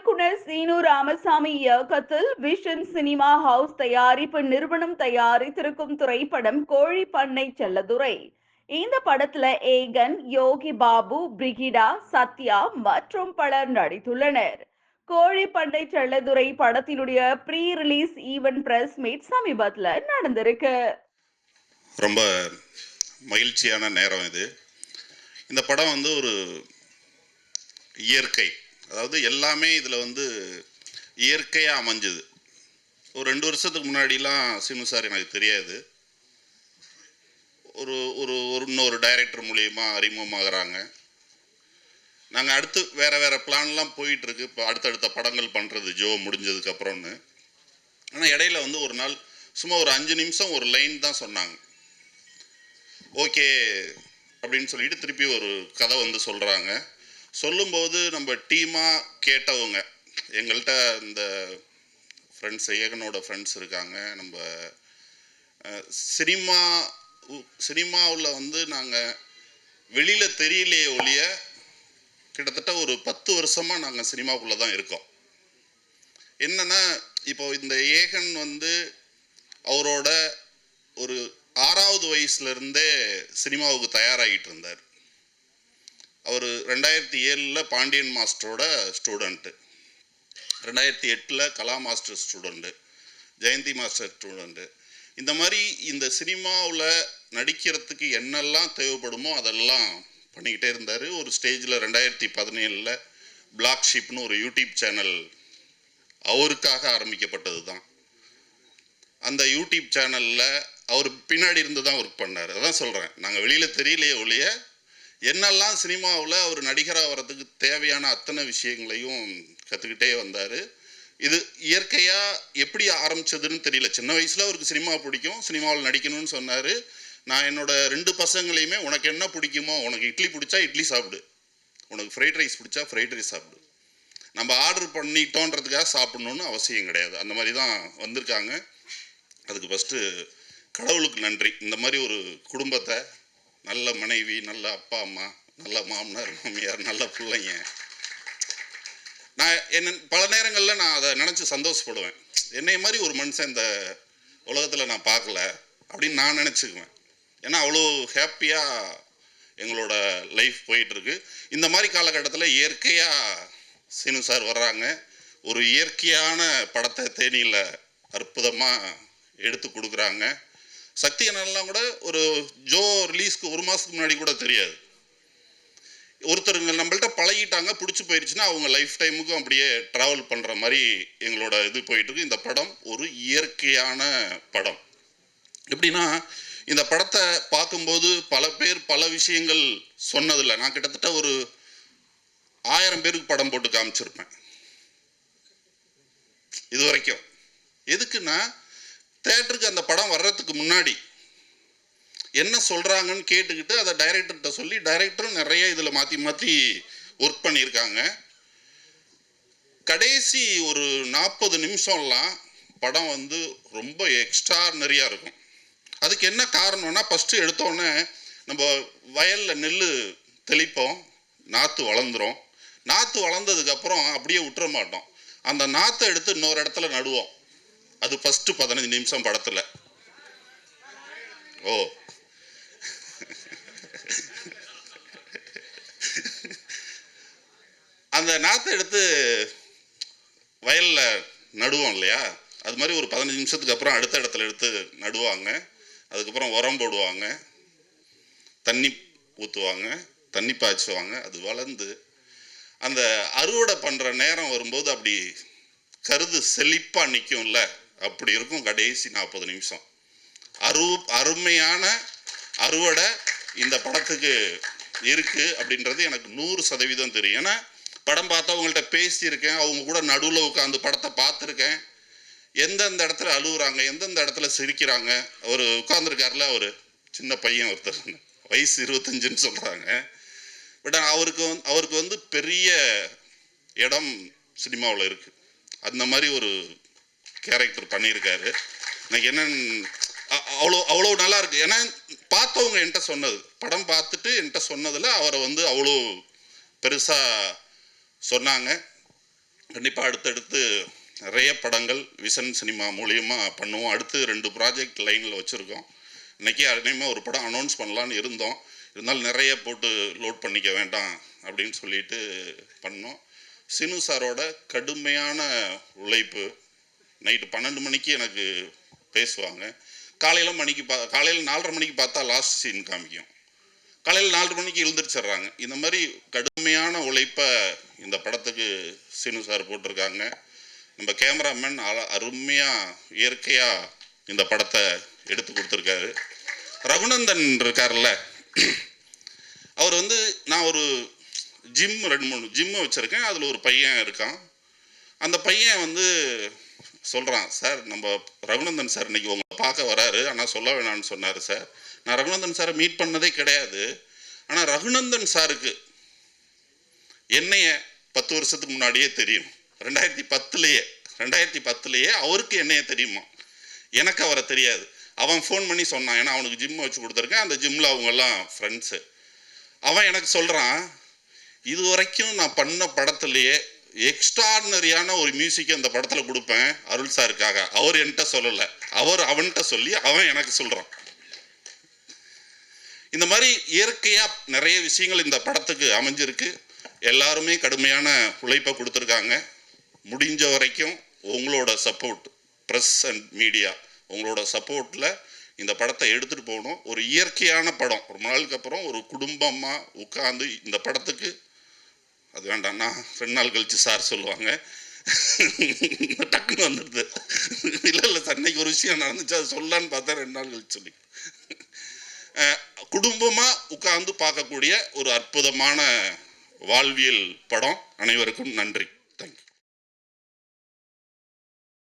இயக்குனர் சீனு ராமசாமி இயக்கத்தில் vision cinema house தயாரிப்பு நிறுவனம் தயாரித்திருக்கும் திரைப்படம் கோழி பண்ணை செல்லதுரை. இந்த படத்துல ஏகன் யோகி பாபு பிரிகிடா சத்யா மற்றும் பலர் நடித்துள்ளனர். கோழி பண்ணை செல்லதுரை படத்தினுடைய pre release event press meet சமீபத்துல நடந்திருக்கு. ரொம்ப மகிழ்ச்சியான நேரம் இது. இந்த படம் வந்து ஒரு இயற்கை. அதாவது எல்லாமே இதில் வந்து இயற்கையாக அமைஞ்சுது. ஒரு ரெண்டு வருஷத்துக்கு முன்னாடிலாம் சிம்மு சார் எனக்கு தெரியாது. ஒரு ஒரு ஒரு இன்னொரு டைரக்டர் மூலியமா அறிமுகமாகறாங்க. நாங்கள் அடுத்து வேறு வேறு பிளான்லாம் போயிட்டுருக்கு. இப்போ அடுத்தடுத்த படங்கள் பண்ணுறது ஜோ முடிஞ்சதுக்கப்புறம்னு ஆனால் இடையில வந்து ஒரு நாள் சும்மா ஒரு அஞ்சு நிமிஷம் ஒரு லைன் தான் சொன்னாங்க. ஓகே அப்படின்னு சொல்லிட்டு திருப்பி ஒரு கதை வந்து சொல்கிறாங்க சொல்லும்போது நம்ம டீமாக கேட்டவங்க எங்கள்கிட்ட இந்த ஃப்ரெண்ட்ஸ் ஏகனோட ஃப்ரெண்ட்ஸ் இருக்காங்க. நம்ம சினிமா சினிமாவில் வந்து நாங்கள் வெளியில் தெரியலையே ஒழிய கிட்டத்தட்ட ஒரு பத்து வருஷமாக நாங்கள் சினிமாவுக்குள்ளே தான் இருக்கோம். என்னென்னா இப்போ இந்த ஏகன் வந்து அவரோட ஒரு ஆறாவது வயசுல இருந்தே சினிமாவுக்கு தயாராகிட்டு இருந்தார். அவர் ரெண்டாயிரத்தி ஏழில் பாண்டியன் மாஸ்டரோட ஸ்டூடெண்ட்டு ரெண்டாயிரத்தி எட்டில் Kala master student Jayanthi master student இந்த மாதிரி இந்த சினிமாவில் நடிக்கிறதுக்கு என்னெல்லாம் தேவைப்படுமோ அதெல்லாம் பண்ணிக்கிட்டே இருந்தார். ஒரு ஸ்டேஜில் ரெண்டாயிரத்தி பதினேழில் பிளாக் ஷிப்னு ஒரு யூடியூப் சேனல் அவருக்காக ஆரம்பிக்கப்பட்டது தான். அந்த யூடியூப் சேனலில் அவர் பின்னாடி இருந்து தான் ஒர்க் பண்ணார். அதான் சொல்கிறேன் நாங்கள் வெளியில் தெரியலையே ஒழிய என்னெல்லாம் சினிமாவில் அவர் நடிகராக வர்றதுக்கு தேவையான அத்தனை விஷயங்களையும் கற்றுக்கிட்டே வந்தார். இது இயற்கையாக எப்படி ஆரம்பிச்சதுன்னு தெரியல. சின்ன வயசில் அவருக்கு சினிமா பிடிக்கும் சினிமாவில் நடிக்கணும்னு சொன்னார். நான் என்னோட ரெண்டு பசங்களையுமே உனக்கு என்ன பிடிக்குமோ உனக்கு இட்லி பிடிச்சா இட்லி சாப்பிடு. உனக்கு ஃப்ரைட் ரைஸ் பிடிச்சா ஃப்ரைட் ரைஸ் சாப்பிடு. நம்ம ஆர்டர் பண்ணிட்டோன்றதுக்காக சாப்பிடணும்னு அவசியம் கிடையாது. அந்த மாதிரி தான் வந்திருக்காங்க. அதுக்கு ஃபஸ்ட்டு கடவுளுக்கு நன்றி. இந்த மாதிரி ஒரு குடும்பத்தை நல்ல மனைவி நல்ல அப்பா அம்மா நல்ல மாமனார் மாமியார் நல்ல பிள்ளைங்க. நான் என்ன பல நேரங்களில் நான் அதை நினச்சி சந்தோஷப்படுவேன். என்னை மாதிரி ஒரு மனுஷன் இந்த உலகத்தில் நான் பார்க்கல அப்படின்னு நான் நினச்சிக்குவேன். ஏன்னா அவ்வளோ ஹாப்பியாக எங்களோட லைஃப் போயிட்டுருக்கு. இந்த மாதிரி காலகட்டத்தில் இயற்கையாக சீனு சார் வர்றாங்க. ஒரு இயற்கையான படத்தை தேனியில் அற்புதமாக எடுத்து கொடுக்குறாங்க. சக்தி அண்ணன்லாம் கூட ஒரு ஜோ ரிலீஸ்க்கு ஒரு மாதத்துக்கு முன்னாடி கூட தெரியாது. ஒருத்தருங்க நம்மள்ட்ட பழகிட்டாங்க பிடிச்சி போயிடுச்சுன்னா அவங்க லைஃப் டைமுக்கும் அப்படியே ட்ராவல் பண்ணுற மாதிரி எங்களோட இது போயிட்டுருக்கு. இந்த படம் ஒரு இயற்கையான படம். எப்படின்னா இந்த படத்தை பார்க்கும்போது பல பேர் பல விஷயங்கள் சொன்னதில்லை. நான் கிட்டத்தட்ட ஒரு ஆயிரம் பேருக்கு படம் போட்டு காமிச்சிருப்பேன். இது வரைக்கும். எதுக்குன்னா தேட்டருக்கு அந்த படம் வர்றதுக்கு முன்னாடி என்ன சொல்கிறாங்கன்னு கேட்டுக்கிட்டு அதை டைரக்டர்கிட்ட சொல்லி டைரக்டரும் நிறைய இதில் மாற்றி மாற்றி ஒர்க் பண்ணியிருக்காங்க. கடைசி ஒரு நாற்பது நிமிஷம்லாம் படம் வந்து ரொம்ப எக்ஸ்ட்ரானரியாக இருக்கும். அதுக்கு என்ன காரணம்னா ஃபஸ்ட்டு எடுத்தோடனே நம்ம வயலில் நெல் தெளிப்போம் நாற்று வளர்ந்துரும். நாற்று வளர்ந்ததுக்கப்புறம் அப்படியே விட்டுற மாட்டோம். அந்த நாற்றை எடுத்து இன்னொரு இடத்துல நடுவோம். அது ஃபஸ்ட்டு பதினஞ்சு நிமிஷம் படத்தில். ஓ. அந்த நாற்றை எடுத்து வயலில் நடுவோம் இல்லையா? அது மாதிரி ஒரு பதினஞ்சு நிமிஷத்துக்கு அப்புறம் அடுத்த இடத்துல எடுத்து நடுவாங்க. அதுக்கப்புறம் உரம் போடுவாங்க. தண்ணி ஊற்றுவாங்க தண்ணி பாய்ச்சுவாங்க. அது வளர்ந்து அந்த அறுவடை பண்ணுற நேரம் வரும்போது அப்படி கருது செழிப்பாக நிற்கும்ல அப்படி இருக்கும் கடைசி நாற்பது நிமிஷம். அரு அருமையான அறுவடை இந்த படத்துக்கு இருக்கு அப்படின்றது எனக்கு நூறு சதவீதம் தெரியும். ஏன்னா படம் பார்த்தவங்கள்ட்ட பேசியிருக்கேன் அவங்க கூட நடுவில் உட்காந்து படத்தை பார்த்துருக்கேன். எந்தெந்த இடத்துல அழுகுறாங்க எந்தெந்த இடத்துல சிரிக்கிறாங்க அவர் உட்காந்துருக்காருல அவர் சின்ன பையன் ஒருத்தர். வயசு இருபத்தஞ்சுன்னு சொல்கிறாங்க பட் அவருக்கு வந்து அவருக்கு வந்து பெரிய இடம் சினிமாவில் இருக்குது அந்த மாதிரி ஒரு கேரக்டர் பண்ணியிருக்காரு. எனக்கு என்னன்னு அவ்வளோ அவ்வளோ நல்லா இருக்கு. ஏன்னா பார்த்தவங்க என்கிட்ட சொன்னது. படம் பார்த்துட்டு என்கிட்ட சொன்னதில் அவரை வந்து அவ்வளோ பெருசாக சொன்னாங்க. கண்டிப்பாக அடுத்தடுத்து நிறைய படங்கள் விசன் சினிமா மூலியமாக பண்ணுவோம். அடுத்து ரெண்டு ப்ராஜெக்ட் லைனில் வச்சுருக்கோம். இன்றைக்கி அதேமாதிரி ஒரு படம் அனௌன்ஸ் பண்ணலான்னு இருந்தோம். இருந்தாலும் நிறைய போட்டு லோட் பண்ணிக்க வேண்டாம் அப்படின்னு சொல்லிட்டு பண்ணோம். சினு சாரோட கடுமையான உழைப்பு நைட்டு பன்னெண்டு மணிக்கு எனக்கு பேசுவாங்க. காலையில் மணிக்கு பா காலையில் நாலரை மணிக்கு பார்த்தா லாஸ்ட் சீன் காமிக்கும். காலையில் நாலு மணிக்கு எழுந்திரிச்சிடுறாங்க. இந்த மாதிரி கடுமையான உழைப்பை இந்த படத்துக்கு சீனு சார் போட்டிருக்காங்க. நம்ம கேமராமேன் அழ அருமையாக இயற்கையாக இந்த படத்தை எடுத்து கொடுத்துருக்காரு. ரகுநந்தன் இருக்கார்ல அவர் வந்து நான் ஒரு ஜிம் ரெண்டு மூணு ஜிம்மை வச்சுருக்கேன். அதில் ஒரு பையன் இருக்கான். அந்த பையன் வந்து சொல்கிறான் சார் நம்ம ரகுநந்தன் சார் இன்னைக்கு உங்களை பார்க்க வராரு. ஆனால் சொல்ல வேணாம்னு சொன்னார் சார். நான் ரகுநந்தன் சாரை மீட் பண்ணதே கிடையாது. ஆனால் ரகுநந்தன் சாருக்கு என்னைய பத்து வருஷத்துக்கு முன்னாடியே தெரியும். ரெண்டாயிரத்தி பத்துலேயே ரெண்டாயிரத்தி பத்துலேயே அவருக்கு என்னைய தெரியுமா? எனக்கு அவரை தெரியாது. அவன் ஃபோன் பண்ணி சொன்னான். ஏன்னா அவனுக்கு ஜிம் வச்சு கொடுத்துருக்கேன். அந்த ஜிம்மில் அவங்கெல்லாம் ஃப்ரெண்ட்ஸு அவன் எனக்கு சொல்கிறான் இது வரைக்கும் நான் பண்ண படத்துலையே எக்ஸ்ட்ராடினரியான ஒரு மியூசிக்கை அந்த படத்தில் கொடுப்பேன் அருள் சாருக்காக. அவர் என்கிட்ட சொல்லலை. அவர் அவன்கிட்ட சொல்லி அவன் எனக்கு சொல்கிறான் இந்த மாதிரி இயற்கையாக நிறைய விஷயங்கள் இந்த படத்துக்கு அமைஞ்சிருக்கு. எல்லாருமே கடுமையான உழைப்பை கொடுத்துருக்காங்க. முடிஞ்ச வரைக்கும் உங்களோட சப்போர்ட் ப்ரெஸ் அண்ட் மீடியா உங்களோட சப்போர்ட்டில் இந்த படத்தை எடுத்துகிட்டு போகணும். ஒரு இயற்கையான படம். ரொம்ப நாளுக்கு அப்புறம் ஒரு குடும்பமாக உட்காந்து இந்த படத்துக்கு அது வேண்டாம்னா ரெண்டு நாள் கழித்து சார் சொல்லுவாங்க. டக்குன்னு வந்துடுது. இல்லை இல்லை சார் இன்னைக்கு ஒரு விஷயம் நடந்துச்சு அது சொல்லான்னு பார்த்தா ரெண்டு நாள் கழிச்சு சொல்லி. குடும்பமாக உட்கார்ந்து பார்க்கக்கூடிய ஒரு அற்புதமான வாழ்வியல் படம் அனைவருக்கும் நன்றி.